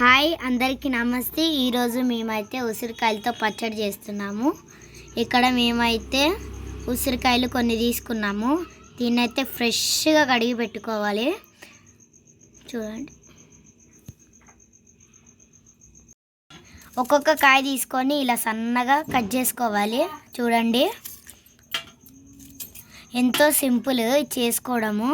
Hi అందరికీ నమస్తే. ఈరోజు మేమైతే ఉసిరికాయలతో పచ్చడి చేస్తున్నాము. ఇక్కడ మేమైతే ఉసిరికాయలు కొన్ని తీసుకున్నాము. దీన్నైతే ఫ్రెష్గా కడిగి పెట్టుకోవాలి. చూడండి. ఒక్కొక్క కాయ తీసుకొని ఇలా సన్నగా కట్ చేసుకోవాలి. చూడండి. ఎంతో సింపుల్ చేసుకోవడము.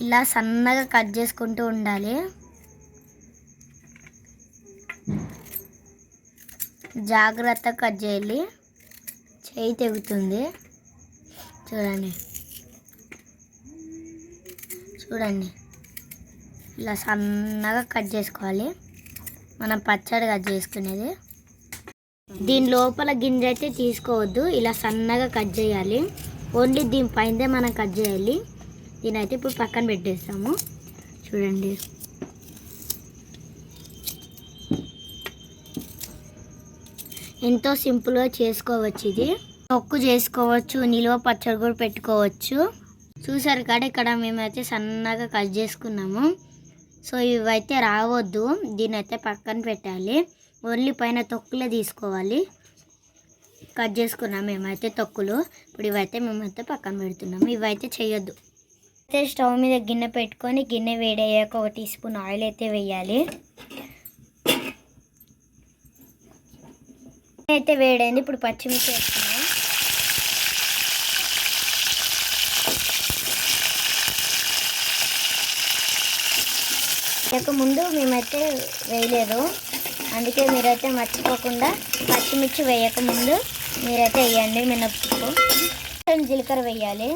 ఇలా సన్నగా కట్ చేసుకుంటూ ఉండాలి. జాగ్రత్తగా కట్ చేయాలి. చేయి తెగుతుంది. చూడండి. చూడండి. ఇలా సన్నగా కట్ చేసుకోవాలి. మనం పచ్చడి కట్ చేసుకునేది. దీని లోపల గింజ అయితే తీసుకోవద్దు. ఇలా సన్నగా కట్ చేయాలి. ఓన్లీ దీని పైందే మనం కట్ చేయాలి. దీని అయితే ఇప్పుడు పక్కన పెట్టేస్తాము. చూడండి. ఎంతో సింపుల్గా చేసుకోవచ్చు ఇది. తొక్కు చేసుకోవచ్చు నిలువ పచ్చడి కూడా పెట్టుకోవచ్చు. చూసారు కాడ ఇక్కడ మేమైతే సన్నగా కట్ చేసుకున్నాము. సో ఇవైతే రావద్దు దీని అయితే పక్కన పెట్టాలి. ఓన్లీ పైన తొక్కులే తీసుకోవాలి. కట్ చేసుకున్నాం మేమైతే తొక్కులు. ఇప్పుడు ఇవైతే మేమైతే పక్కన పెడుతున్నాము ఇవైతే చేయొద్దు అయితే స్టవ్ మీద గిన్నె పెట్టుకొని గిన్నె వేడయ్యాక ఒక టీ స్పూన్ ఆయిల్ అయితే వేయాలి. అయితే వేడైంది ఇప్పుడు పచ్చిమిర్చి వేస్తున్నాం. ఇక ముందు మేమైతే వేయలేదు అందుకే మీరైతే మర్చిపోకుండా పచ్చిమిర్చి వేయక ముందు మీరైతే వేయండి మినప్పు జీలకర్ర వేయాలి.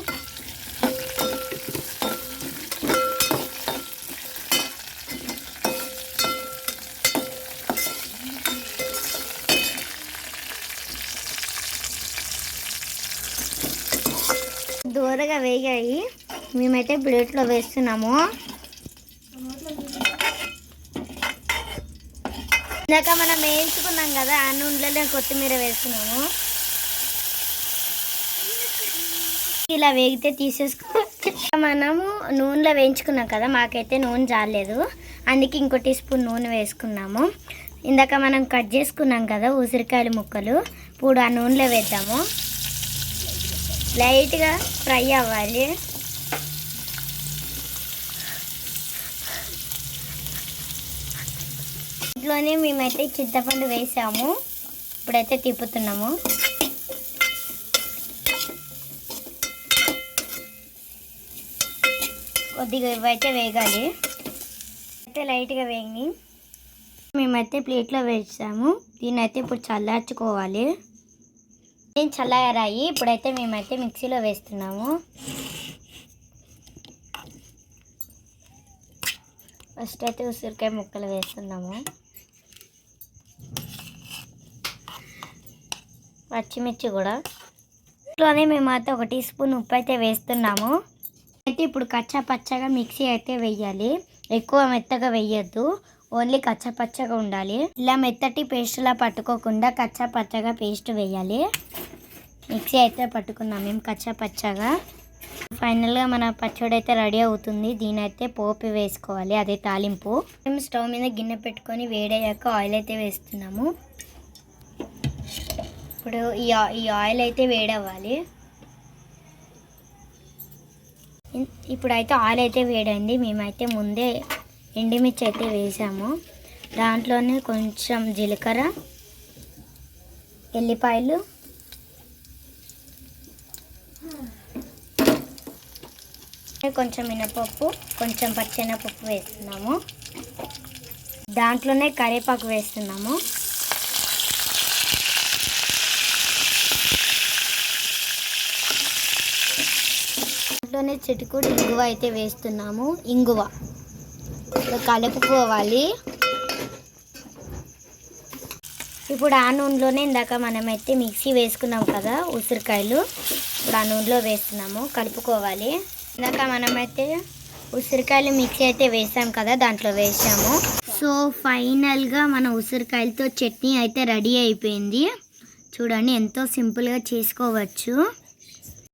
దూరగా వేగాయి. మేమైతే ప్లేట్లో వేస్తున్నాము. ఇందాక మనం వేయించుకున్నాం కదా ఆ నూనెలో కొత్తిమీర వేస్తున్నాము. ఇలా వేగితే తీసేసుకో. మనము నూనెలో వేయించుకున్నాం కదా మాకైతే నూనె జాలేదు అందుకే ఇంకో టీ స్పూన్ నూనె వేసుకున్నాము. ఇందాక మనం కట్ చేసుకున్నాం కదా ఉసిరికాయల ముక్కలు. ఇప్పుడు ఆ నూనెలో వేద్దాము. లైట్గా ఫ్రై అవ్వాలి. ఇంట్లోనే మేమైతే చింతపండు వేసాము. ఇప్పుడైతే తిప్పుతున్నాము. కొద్దిగా ఇవైతే వేగాలి. అయితే లైట్గా వేగి మేమైతే ప్లేట్లో వేసాము. దీన్ని అయితే ఇప్పుడు చల్లార్చుకోవాలి. నేను చల్లగారాయి ఇప్పుడైతే మేమైతే మిక్సీలో వేస్తున్నాము. ఫస్ట్ అయితే ఉసిరికాయ ముక్కలు వేస్తున్నాము. పచ్చిమిర్చి కూడా. ఇంట్లోనే మేమైతే ఒక టీ స్పూన్ ఉప్పు అయితే వేస్తున్నాము. అయితే ఇప్పుడు కచ్చా పచ్చగా మిక్సీ అయితే వేయాలి. ఎక్కువ మెత్తగా వేయద్దు. ఓన్లీ కచ్చపచ్చగా ఉండాలి. ఇలా మెత్తటి పేస్ట్లా పట్టుకోకుండా కచ్చా పచ్చగా పేస్ట్ వేయాలి. మిక్సీ అయితే పట్టుకున్నాం మేము కచ్చపచ్చగా ఫైనల్గా మన పచ్చడి అయితే రెడీ అవుతుంది. దీని అయితే పోపు వేసుకోవాలి. అదే తాలింపు. మేము స్టవ్ మీద గిన్నె పెట్టుకొని వేడయ్యాక ఆయిల్ అయితే వేస్తున్నాము. ఇప్పుడు ఈ ఈ ఆయిల్ అయితే వేడవ్వాలి. ఇప్పుడైతే ఆయిల్ అయితే వేడైంది మేమైతే ముందే ఎండుమిర్చి అయితే వేసాము. దాంట్లోనే కొంచెం జీలకర్ర ఎల్లిపాయలు కొంచెం మినపప్పు కొంచెం పచ్చెనపప్పు వేస్తున్నాము. దాంట్లోనే కరివేపాకు వేస్తున్నాము. దాంట్లోనే కూడా ఇంగువ అయితే వేస్తున్నాము. ఇంగువ. కలుపుకోవాలి ఇప్పుడు ఆ నూనెలోనే ఇందాక మనమైతే మిక్సీ వేసుకున్నాం కదా ఉసిరికాయలు. ఇప్పుడు ఆ నూనెలో వేస్తున్నాము. కలుపుకోవాలి. ఇందాక మనమైతే ఉసిరికాయలు మిక్సీ అయితే వేసాం కదా దాంట్లో వేసాము. సో ఫైనల్గా మన ఉసిరికాయలతో చట్నీ అయితే రెడీ అయిపోయింది. చూడండి ఎంతో సింపుల్గా చేసుకోవచ్చు.